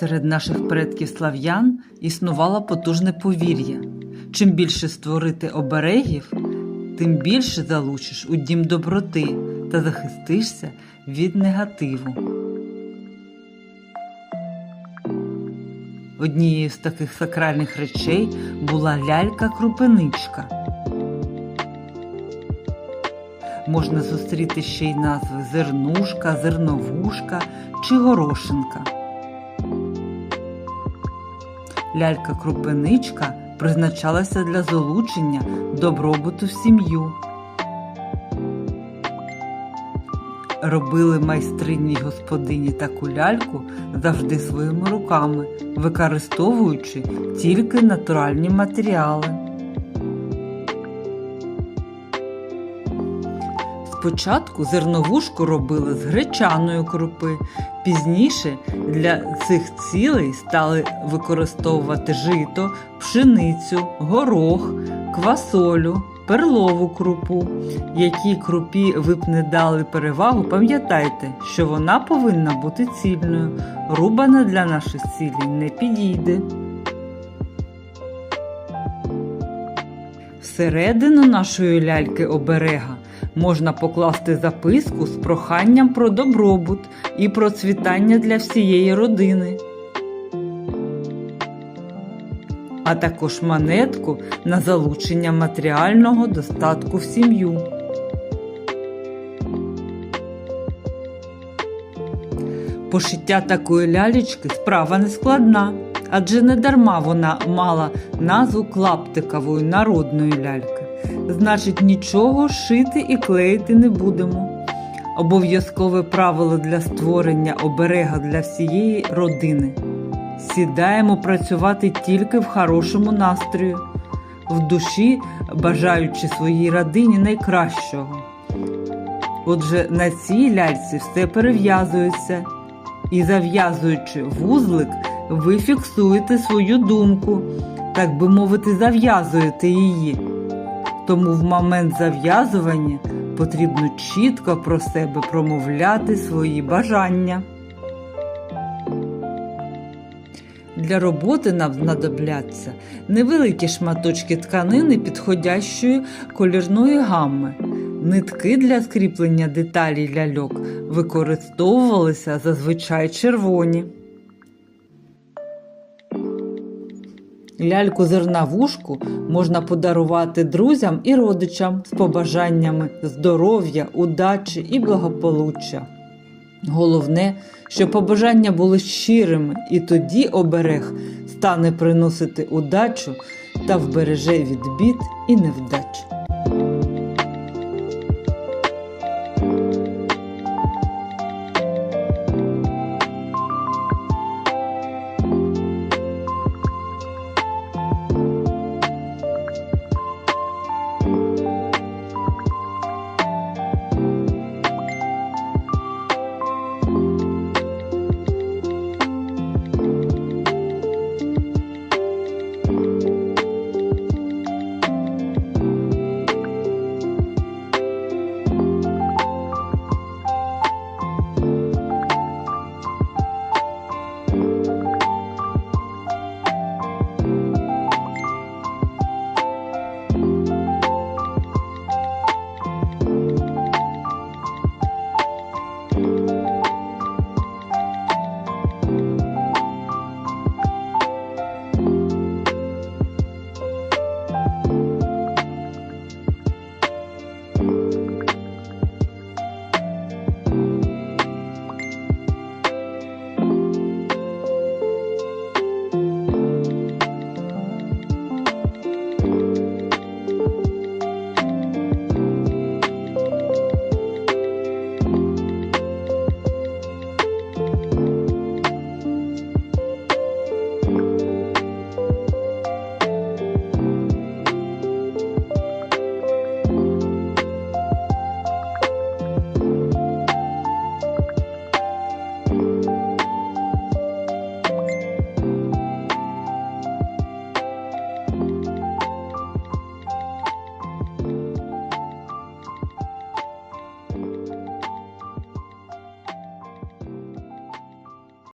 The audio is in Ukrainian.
Серед наших предків слав'ян існувало потужне повір'я. Чим більше створити оберегів, тим більше залучиш у дім доброти та захистишся від негативу. Однією з таких сакральних речей була лялька-крупеничка. Можна зустріти ще й назви зернушка, зерновушка чи горошинка. Лялька-крупеничка призначалася для залучення добробуту в сім'ю. Робили майстрині господині таку ляльку завжди своїми руками, використовуючи тільки натуральні матеріали. Спочатку зерновушку робили з гречаної крупи, пізніше для цих цілей стали використовувати жито, пшеницю, горох, квасолю, перлову крупу. Якій крупі ви б не дали перевагу, пам'ятайте, що вона повинна бути цільною. Рубана для наших цілей не підійде. Всередину нашої ляльки оберега можна покласти записку з проханням про добробут і процвітання для всієї родини. А також монетку на залучення матеріального достатку в сім'ю. Пошиття такої лялечки справа не складна, адже не дарма вона мала назву клаптикової народної ляльки. Значить, нічого шити і клеїти не будемо. Обов'язкове правило для створення оберега для всієї родини. Сідаємо працювати тільки в хорошому настрою, в душі бажаючи своїй родині найкращого. Отже, на цій ляльці все перев'язується, і зав'язуючи вузлик, ви фіксуєте свою думку, так би мовити, зав'язуєте її. Тому в момент зав'язування потрібно чітко про себе промовляти свої бажання. Для роботи нам знадобляться невеликі шматочки тканини підходящої колірної гамми. Нитки для скріплення деталей ляльок використовувалися зазвичай червоні. Ляльку зерновушку можна подарувати друзям і родичам з побажаннями здоров'я, удачі і благополуччя. Головне, щоб побажання були щирими, і тоді оберег стане приносити удачу та вбереже від бід і невдач.